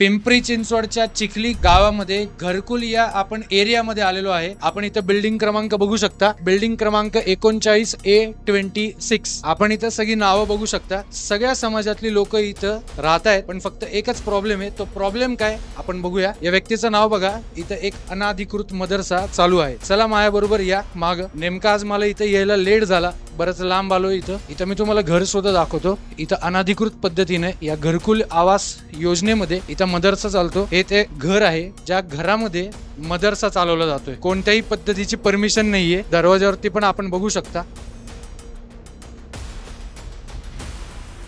पिंपरी चिंचवडच्या चिखली गावामध्ये घरकुल या आपण एरियामध्ये आलेलो आहे. आपण इथं बिल्डिंग क्रमांक बघू शकता. बिल्डिंग क्रमांक एकोणचाळीस ए ट्वेंटी सिक्स. आपण इथं सगळी नावं बघू शकता. सगळ्या समाजातली लोक इथं राहत आहेत. पण फक्त एकच प्रॉब्लेम आहे. तो प्रॉब्लेम काय? आपण बघूया. या व्यक्तीचं नाव बघा. इथं एक अनाधिकृत मदरसा चालू आहे. चला माझ्या बरोबर या माग. नेमका आज मला इथं यायला लेट झाला. बरंच लांब आलो इथं. इथं मी तुम्हाला घर सुद्धा दाखवतो. इथं अनाधिकृत पद्धतीने या घरकुल आवास योजनेमध्ये इथं मदरसा चालतो. हे ते घर आहे ज्या घरामध्ये मदरसा चालवला जातोय. कोणत्याही पद्धतीची परमिशन नाहीये. दरवाजावरती पण आपण बघू शकता.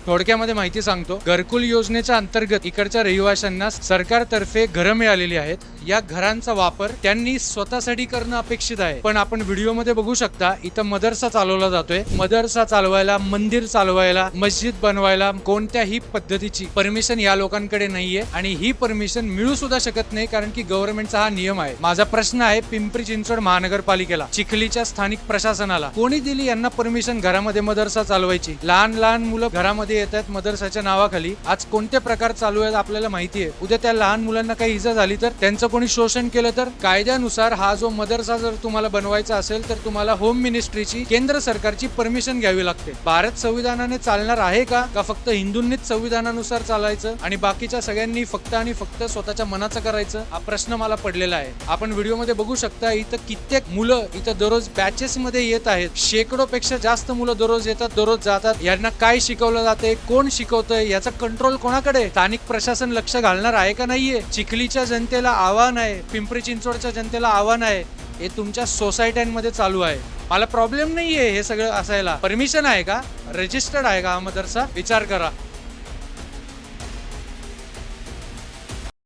थोडक्यामध्ये माहिती सांगतो. घरकुल योजनेच्या अंतर्गत इकडच्या रहिवाशांना सरकारतर्फे घरं मिळालेली आहेत. या घरांचा वापर त्यांनी स्वतःसाठी करणं अपेक्षित आहे. पण आपण व्हिडिओमध्ये बघू शकता इथं मदरसा चालवला जातोय. मदरसा चालवायला मंदिर चालवायला मस्जिद बनवायला कोणत्याही पद्धतीची परमिशन या लोकांकडे नाहीये. आणि ही परमिशन मिळू सुद्धा शकत नाही कारण की गव्हर्नमेंटचा हा नियम आहे. माझा प्रश्न आहे पिंपरी चिंचवड महानगरपालिकेला चिखलीच्या स्थानिक प्रशासनाला. कोणी दिली यांना परमिशन घरामध्ये मदरसा चालवायची? लहान लहान मुलं घरामध्ये येतात मदरसाच्या नावाखाली. आज कोणते प्रकार चालू आहेत आपल्याला माहिती आहे. उद्या त्या लहान मुलांना काही इजा झाली तर त्यांचं कोणी शोषण केलं तर? कायद्यानुसार हा जो मदरसा जर तुम्हाला बनवायचा असेल तर तुम्हाला होम मिनिस्ट्रीची केंद्र सरकारची परमिशन घ्यावी लागते. भारत संविधानाने चालणार आहे का? का फक्त हिंदूंनीच संविधानानुसार चालायचं? आणि बाकीच्या सगळ्यांनी फक्त आणि फक्त स्वतःच्या मनाचं करायचं? हा प्रश्न मला पडलेला आहे. आपण व्हिडिओमध्ये बघू शकता इथं कित्येक मुलं इथं दररोज बॅचेस मध्ये येत आहेत. शेकडो पेक्षा जास्त मुलं दररोज येतात दररोज जातात. यांना काय शिकवलं जाते कोण शिकवतंय? याचा कंट्रोल कोणाकडे स्थानिक प्रशासन लक्ष घालणार आहे का नाहीये? चिखलीच्या जनतेला आवाज आव्हान आहे. पिंपरी चिंचवडच्या जनतेला आव्हान आहे. हे तुमच्या सोसायट्यांमध्ये चालू आहे. मला प्रॉब्लेम नाहीये हे सगळं असायला. परमिशन आहे का? रजिस्टर्ड आहे का हा मदरसा विचार करा.